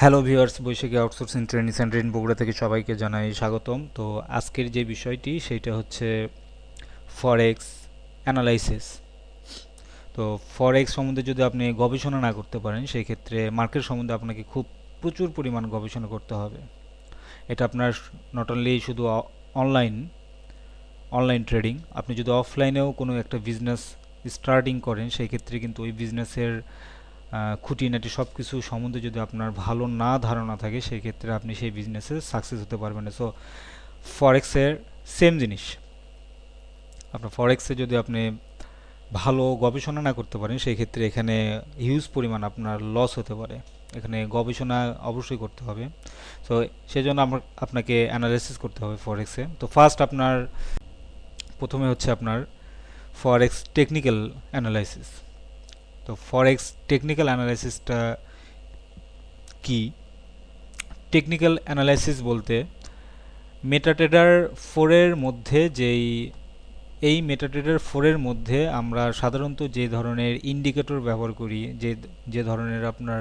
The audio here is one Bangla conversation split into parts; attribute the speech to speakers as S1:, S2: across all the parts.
S1: Hello viewers Baishakhi outsourcing training centre in Bogura থেকে সবাইকে জানাই স্বাগতম। তো আজকের যে বিষয়টি, সেটা হচ্ছে ফরেক্স অ্যানালাইসিস তো ফরেক্স সম্বন্ধে যদি আপনি গবেষণা না করতে পারেন সেই ক্ষেত্রে মার্কেট সম্বন্ধে আপনাকে খুব প্রচুর পরিমাণ গবেষণা করতে হবে। এটা আপনার নট অনলি শুধু অনলাইন অনলাইন ট্রেডিং আপনি যদি অফলাইনেও কোনো একটা বিজনেস স্টার্টিং করেন সেই ক্ষেত্রে কিন্তু ওই বিজনেসের খুঁটিনাটি সব কিছু সম্বন্ধে যদি আপনার ভালো না ধারণা থাকে সেই ক্ষেত্রে আপনি সেই বিজনেসে সাকসেস হতে পারবেন না। সো ফরেক্সের সেম জিনিস। আপনার ফরেক্সে যদি আপনি ভালো গবেষণা না করতে পারেন সেই ক্ষেত্রে এখানে হিউজ পরিমাণ আপনার লস হতে পারে। এখানে গবেষণা অবশ্যই করতে হবে। সো সেই জন্য আমার, আপনাকে অ্যানালাইসিস করতে হবে ফরেক্সে তো ফার্স্ট আপনার, প্রথমে হচ্ছে আপনার ফরেক্স টেকনিক্যাল অ্যানালাইসিস তো ফরেক্স টেকনিক্যাল অ্যানালাইসিসটা কি? টেকনিক্যাল অ্যানালাইসিস বলতে মেটাটেডার ফোরের মধ্যে যেই, এই মেটাটেডার ফোরের মধ্যে আমরা সাধারণত যে ধরনের ইন্ডিকেটর ব্যবহার করি, যে যে ধরনের আপনার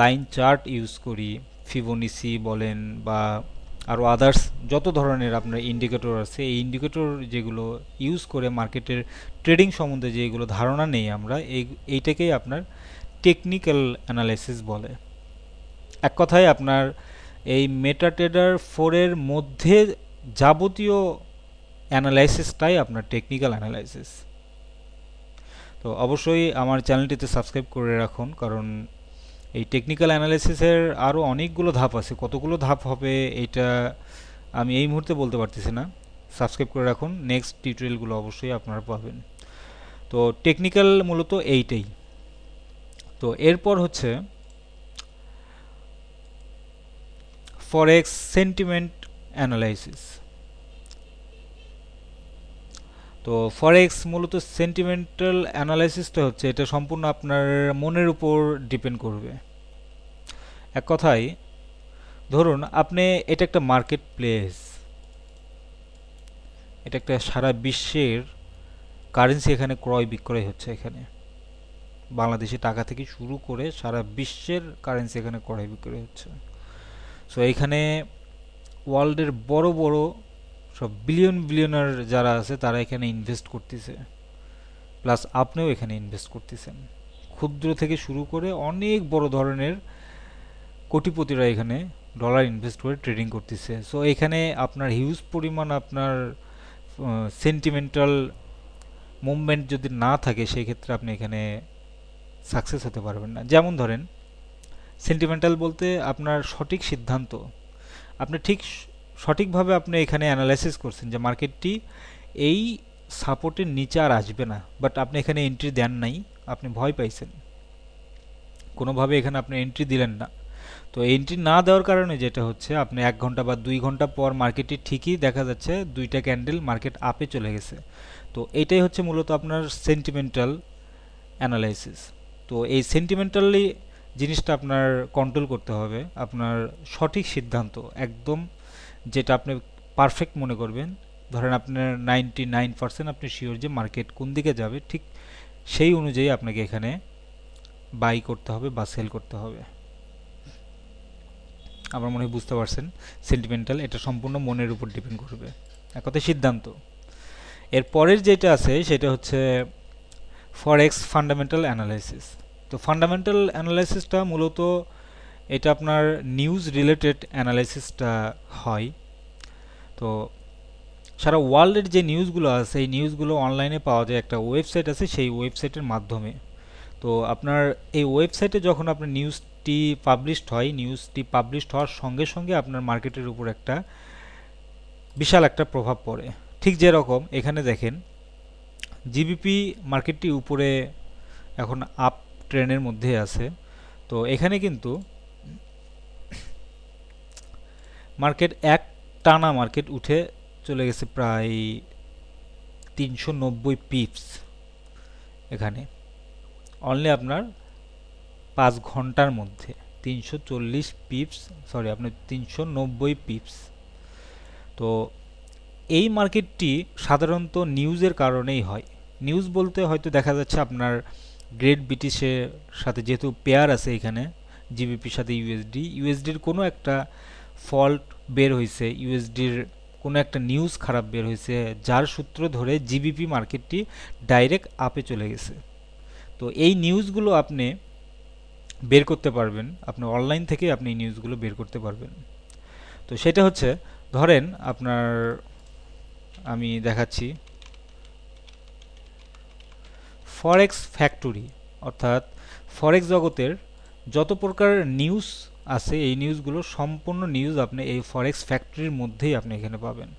S1: লাইন চার্ট ইউজ করি ফিবোনিসি বলেন বা আরও আদার্স যত ধরনের আপনার ইন্ডিকেটর আছে, এই ইন্ডিকেটর যেগুলো ইউজ করে মার্কেটের ট্রেডিং সম্বন্ধে যেগুলো ধারণা নেই আমরা, এই, এইটাকেই আপনার টেকনিক্যাল অ্যানালাইসিস বলে। এক কথায় আপনার এই মেটা মেটাটেডার ফোরের মধ্যে যাবতীয় অ্যানালাইসিসটাই আপনার টেকনিক্যাল অ্যানালাইসিস তো অবশ্যই আমার চ্যানেলটিতে সাবস্ক্রাইব করে রাখুন, কারণ এই টেকনিক্যাল অ্যানালাইসিসের আরও অনেকগুলো ধাপ আছে। কতগুলো ধাপ হবে এটা আমি এই মুহূর্তে বলতে পারতেছি না। সাবস্ক্রাইব করে রাখুন। নেক্সট টিউটোরিয়ালগুলো অবশ্যই আপনারা পাবেন। তো টেকনিক্যাল মূলত এইটাই। তো এরপর হচ্ছে ফরেক্স সেন্টিমেন্ট অ্যানালাইসিস তো ফরেক্স মূলত সেন্টিমেন্টাল অ্যানালাইসিস অ্যানালাইসিসটা হচ্ছে, এটা সম্পূর্ণ আপনার মনের উপর ডিপেন্ড করবে। এক কথায়, ধরুন আপনি এটা একটা মার্কেট প্লেস এটা একটা সারা বিশ্বের কারেন্সি এখানে ক্রয় বিক্রয় হচ্ছে এখানে। বাংলাদেশি টাকা থেকে শুরু করে সারা বিশ্বের কারেন্সি এখানে ক্রয় বিক্রয় হচ্ছে। সো এখানে ওয়ার্ল্ডের বড় বড় সব বিলিয়ন বিলিয়নার যারা আছে, তারা এখানে ইনভেস্ট করতেছে। প্লাস আপনিও এখানে ইনভেস্ট করতেছেন। ক্ষুদ্র থেকে শুরু করে অনেক বড় ধরনের কোটিপতিরা এখানে ডলার ইনভেস্ট করে ট্রেডিং করতেছে। সো এখানে আপনার হিউজ পরিমাণ আপনার সেন্টিমেন্টাল মুভমেন্ট যদি না থাকে সেই ক্ষেত্রে আপনি এখানে সাকসেস হতে পারবেন না। যেমন ধরেন সেন্টিমেন্টাল বলতে আপনার সঠিক সিদ্ধান্ত। আপনি ঠিক সঠিকভাবে আপনি এখানে অ্যানালাইসিস করছেন যে মার্কেটটি এই সাপোর্টের নিচে আর আসবে না বাট আপনি এখানে এন্ট্রি দেন নাই, আপনি ভয় পাইছেন। কোনোভাবে এখানে আপনি এন্ট্রি দিলেন না। তো এন্ট্রি না দেওয়ার কারণে যেটা হচ্ছে, আপনি এক ঘণ্টা বা দুই ঘণ্টা পর মার্কেটটি ঠিকই দেখা যাচ্ছে, দুইটা ক্যান্ডেল মার্কেট আপে চলে গেছে। তো এইটাই হচ্ছে মূলত আপনার সেন্টিমেন্টাল অ্যানালাইসিস তো এই সেন্টিমেন্টালি জিনিসটা আপনার কন্ট্রোল করতে হবে, আপনার সঠিক সিদ্ধান্ত, একদম যেটা আপনি পারফেক্ট মনে করবেন। ধরেন আপনার নাইনটি নাইন পার্সেন্ট আপনি শিওর যে মার্কেট কোন দিকে যাবে, ঠিক সেই অনুযায়ী আপনাকে এখানে বাই করতে হবে বা সেল করতে হবে। আমার মনে হয় বুঝতে পারছেন সেন্টিমেন্টাল এটা সম্পূর্ণ মনের উপর ডিপেন্ড করবে। এক কথায় সিদ্ধান্ত। এর পরের যেটা আছে, সেটা হচ্ছে ফরেক্স ফান্ডামেন্টাল অ্যানালাইসিস তো ফান্ডামেন্টাল অ্যানালাইসিসটা মূলত এটা আপনার নিউজ রিলেটেড অ্যানালাইসিসটা হয়। তো সারা ওয়ার্ল্ডের যে নিউজগুলো আছে এই নিউজগুলো অনলাইনে পাওয়া যায়। একটা ওয়েবসাইট আছে, সেই ওয়েবসাইটের মাধ্যমে। তো আপনার এই ওয়েবসাইটে যখন আপনার নিউজটি পাবলিশড হয় নিউজটি পাবলিশড হওয়ার সঙ্গে সঙ্গে আপনার মার্কেটের উপর একটা বিশাল একটা প্রভাব পড়ে। ঠিক যেরকম এখানে দেখেন জিবিপি মার্কেটটি উপরে এখন আপ ট্রেনের মধ্যে আছে। তো এখানে কিন্তু মার্কেট এক, টানা মার্কেট উঠে চলে গেছে প্রায় তিনশো নব্বই পিপস এখানে। অনলি আপনার পাঁচ ঘণ্টার মধ্যে তিনশো চল্লিশ পিপস সরি আপনার তিনশো নব্বই পিপস। তো এই মার্কেটটি সাধারণত নিউজের কারণেই হয়। নিউজ বলতে হয়তো দেখা যাচ্ছে আপনার গ্রেট ব্রিটিশের সাথে যেহেতু পেয়ার আছে এখানে, জিবিপির সাথে ইউএসডি, ইউএসডির কোনো একটা ফল্ট বের হয়েছে ইউএসডির কোনো একটা নিউজ খারাপ বের হয়েছে যার সূত্র ধরে জিবিপি মার্কেটটি ডাইরেক্ট আপে চলে গেছে। তো এই নিউজগুলো আপনি বের করতে পারবেন, আপনি অনলাইন থেকে আপনি এই নিউজগুলো বের করতে পারবেন। তো সেটা হচ্ছে, ধরেন আপনার, আমি দেখাচ্ছি ফরেক্স ফ্যাক্টরি অর্থাৎ ফরেক্স জগতের যত প্রকার নিউজ আছে, এই নিউজগুলো সম্পূর্ণ নিউজ আপনি এই ফরেক্স ফ্যাক্টরির মধ্যেই আপনি এখানে পাবেন।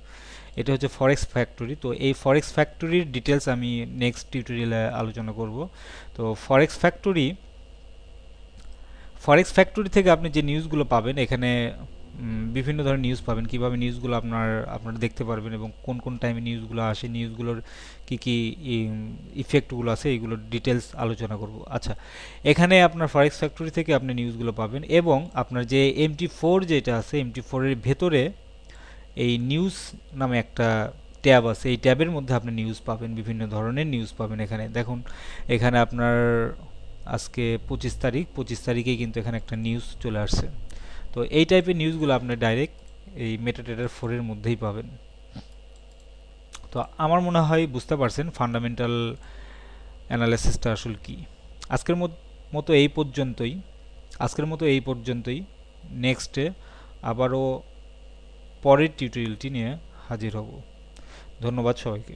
S1: এটা হচ্ছে ফরেক্স ফ্যাক্টরি তো এই ফরেক্স ফ্যাক্টরির ডিটেলস আমি নেক্সট টিউটোরিয়ালে আলোচনা করব। তো ফরেক্স ফ্যাক্টরি ফরেক্স ফ্যাক্টরি থেকে আপনি যে নিউজগুলো পাবেন, এখানে বিভিন্ন ধরনের নিউজ পাবেন। কীভাবে নিউজগুলো আপনার, আপনারা দেখতে পারবেন এবং কোন কোন টাইমে নিউজগুলো আসে নিউজগুলোর কি কি ইফেক্টগুলো আছে এইগুলোর ডিটেলস আলোচনা করব। আচ্ছা এখানে আপনার ফরেক্স ফ্যাক্টরি থেকে আপনি নিউজগুলো পাবেন এবং আপনার যে এমটি ফোর যেটা আছে এমটি ফোরের ভেতরে এই নিউজ নামে একটা ট্যাব আছে। এই ট্যাবের মধ্যে আপনি নিউজ পাবেন, বিভিন্ন ধরনের নিউজ পাবেন এখানে। দেখুন, এখানে আপনার আজকে পঁচিশ তারিখ, পঁচিশ তারিখেই কিন্তু এখানে একটা নিউজ চলে আসছে। তো এই টাইপের নিউজগুলো আপনি ডাইরেক্ট এই মেটাডেটার ফোরের মধ্যেই পাবেন। তো আমার মনে হয় বুঝতে পারছেন ফান্ডামেন্টাল অ্যানালাইসিসটা আসলে কি। আজকের মতো এই পর্যন্তই। আজকের মতো এই পর্যন্তই। নেক্সটে আবারও পরের টিউটোরিয়ালটি নিয়ে হাজির হব। ধন্যবাদ সবাইকে।